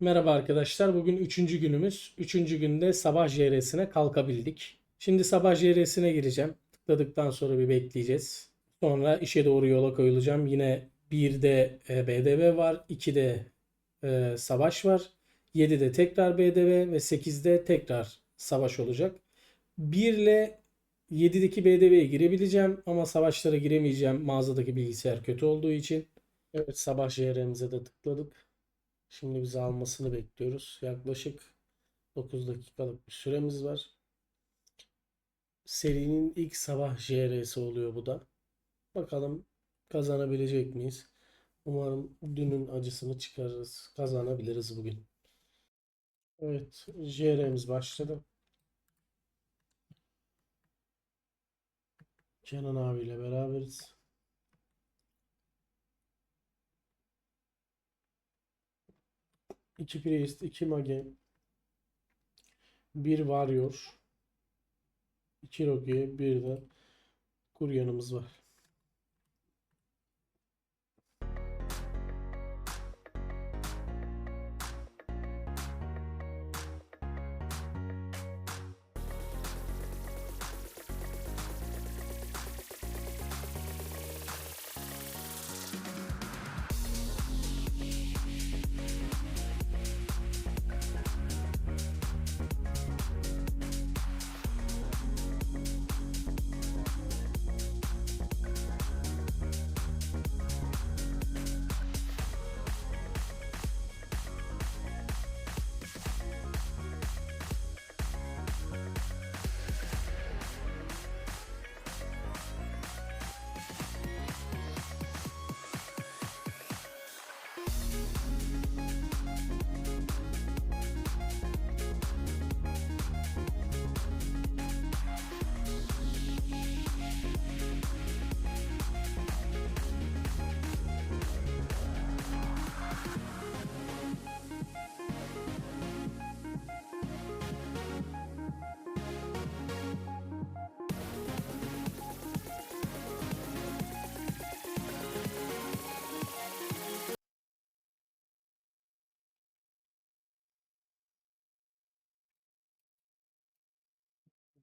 Merhaba arkadaşlar. Bugün üçüncü günümüz. Üçüncü günde sabah JR'sine kalkabildik. Şimdi sabah JR'sine gireceğim. Tıkladıktan sonra bir bekleyeceğiz. Sonra işe doğru yola koyulacağım. Yine 1'de e, BDV var. 2'de e, savaş var. 7'de tekrar BDV ve 8'de tekrar savaş olacak. 1 ile 7'deki BDV'ye girebileceğim ama savaşlara giremeyeceğim mağazadaki bilgisayar kötü olduğu için. Evet sabah JR'mize de tıkladık. Şimdi bizi almasını bekliyoruz. Yaklaşık 9 dakikalık bir süremiz var. Serinin ilk sabah JR'si oluyor bu da. Bakalım kazanabilecek miyiz? Umarım dünün acısını çıkarırız. Kazanabiliriz bugün. Evet, JR'miz başladı. Kenan abiyle beraberiz. İki Priest, iki Mage, bir Warrior, iki Rogue, bir de Kuryanımız var.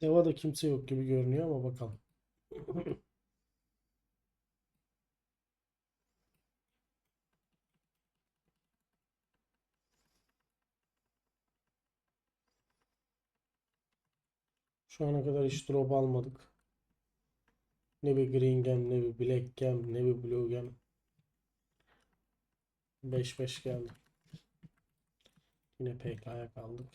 Deva'da kimse yok gibi görünüyor ama bakalım. Şu ana kadar hiç drop almadık. Ne bir green gem, ne bir black gem, ne bir blue gem. 5-5 geldi. Yine PK'ya kaldık.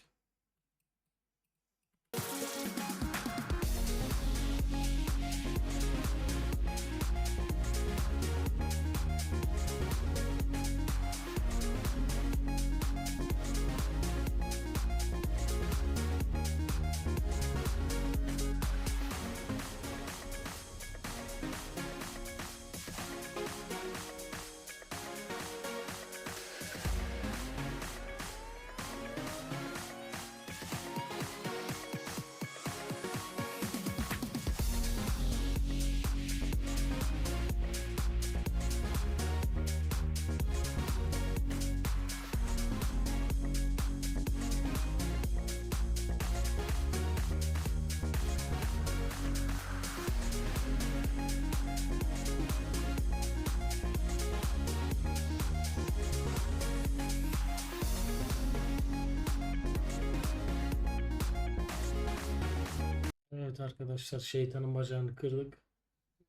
Evet arkadaşlar şeytanın bacağını kırdık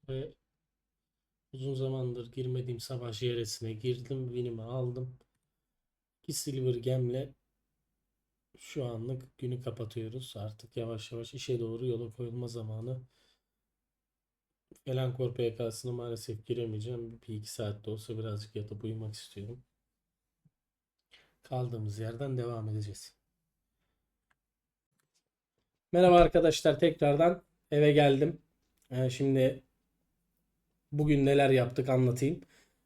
ve uzun zamandır girmediğim savaş yeresine girdim. Win'imi aldım. 2 silver gemle şu anlık günü kapatıyoruz. Artık yavaş yavaş işe doğru yola koyulma zamanı. Felankor PK'sına maalesef giremeyeceğim. Bir iki saatte olsa birazcık yatıp uyumak istiyorum. Kaldığımız yerden devam edeceğiz. Merhaba arkadaşlar tekrardan eve geldim. Ee, şimdi bugün neler yaptık anlatayım.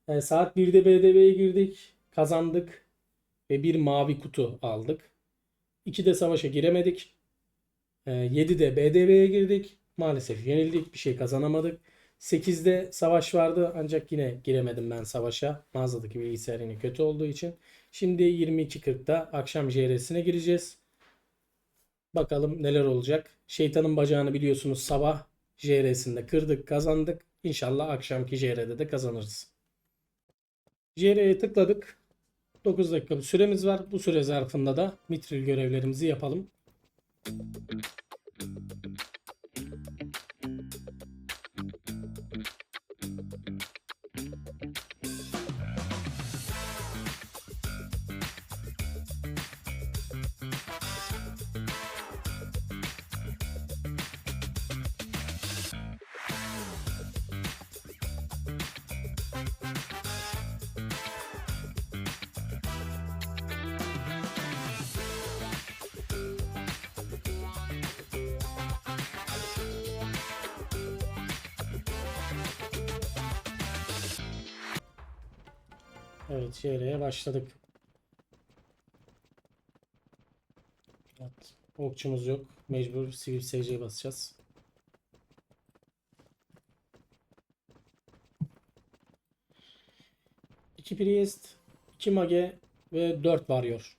Ee, saat 1'de BDV'ye girdik, kazandık ve bir mavi kutu aldık. 2'de savaşa giremedik. Ee, 7'de BDV'ye girdik. Maalesef yenildik, bir şey kazanamadık. 8'de savaş vardı ancak yine giremedim ben savaşa. Mağazadaki bilgisayar yine kötü olduğu için. Şimdi 22.40'da akşam JR'sine gireceğiz. Bakalım neler olacak. Şeytanın bacağını biliyorsunuz sabah JR'sinde kırdık, kazandık. İnşallah akşamki JR'de de kazanırız. JR'ye tıkladık. 9 dakika bir süremiz var. Bu süre zarfında da mitril görevlerimizi yapalım. Evet, JR'ye başladık. Evet, okçumuz yok. Mecbur sivil SC basacağız. İki Priest, iki Mage ve 4 Warrior.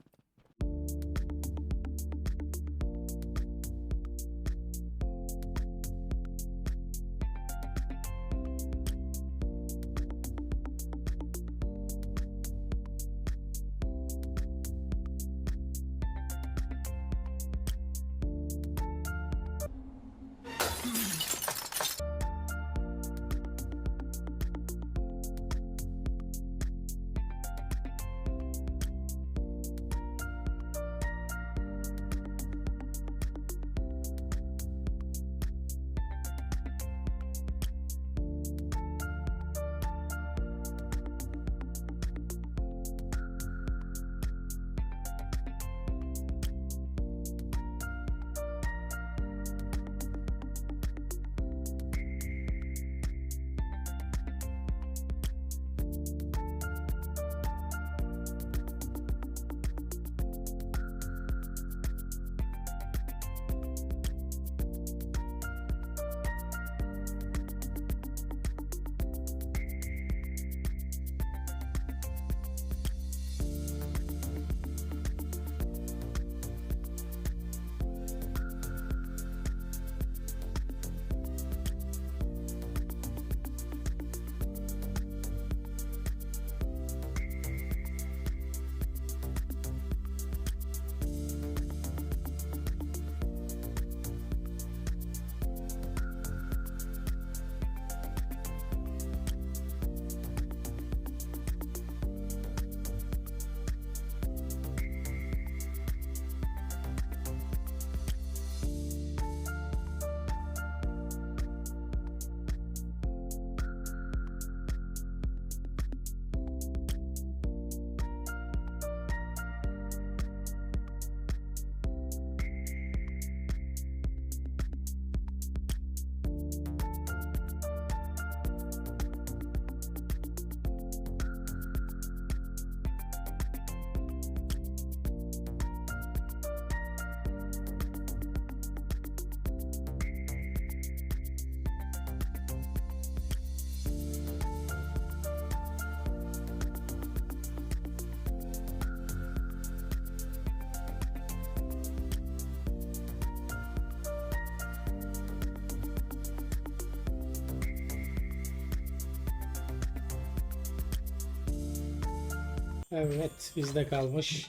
Evet, bizde kalmış.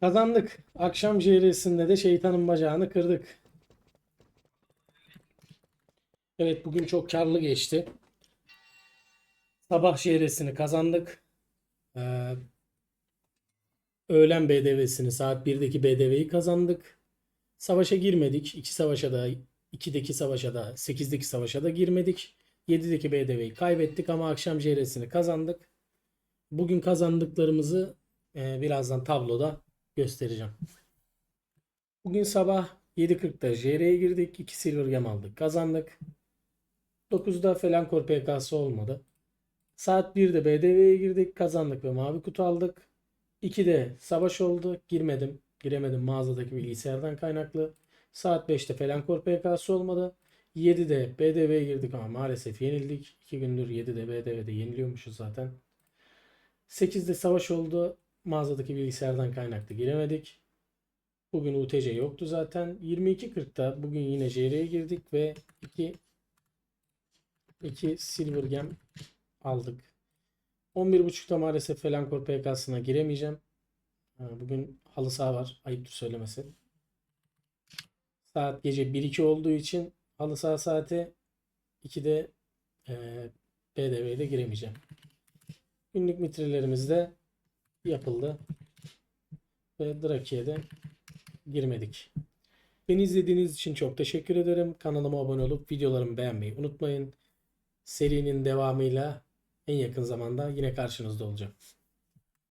Kazandık. Akşam JR'sinde de şeytanın bacağını kırdık. Evet, bugün çok karlı geçti. Sabah JR'sini kazandık. Ee, öğlen BDV'sini, saat 1'deki BDV'yi kazandık. Savaşa girmedik. İki savaşa da, 2'deki savaşa da, 8'deki savaşa da girmedik. 7'deki BDV'yi kaybettik ama akşam JR'sini kazandık. Bugün kazandıklarımızı e, birazdan tabloda göstereceğim. Bugün sabah 7.40'da JR'ye girdik. 2 Silver Gem aldık. Kazandık. 9'da Felankor PK'sı olmadı. Saat 1'de BDV'ye girdik. Kazandık ve mavi kutu aldık. 2'de savaş oldu. Girmedim. Giremedim mağazadaki bilgisayardan kaynaklı. Saat 5'te Felankor PK'sı olmadı. 7'de BDV'ye girdik ama maalesef yenildik. 2 gündür 7'de BDV'de yeniliyormuşuz zaten. 8'de savaş oldu. Mağazadaki bilgisayardan kaynaklı giremedik. Bugün UTC yoktu zaten. 22.40'da bugün yine JR'ye girdik ve 2 2 Silver Gem aldık. 11.30'da maalesef Felankor PK'sına giremeyeceğim. Ha, Bugün halı saha var. Ayıptır söylemesi. Saat gece 1-2 olduğu için halı saha saati 2'de eee BDV'de giremeyeceğim. Günlük mitrelerimiz de yapıldı. Ve Drakia'da girmedik. Beni izlediğiniz için çok teşekkür ederim. Kanalıma abone olup videolarımı beğenmeyi unutmayın. Serinin devamıyla en yakın zamanda yine karşınızda olacağım.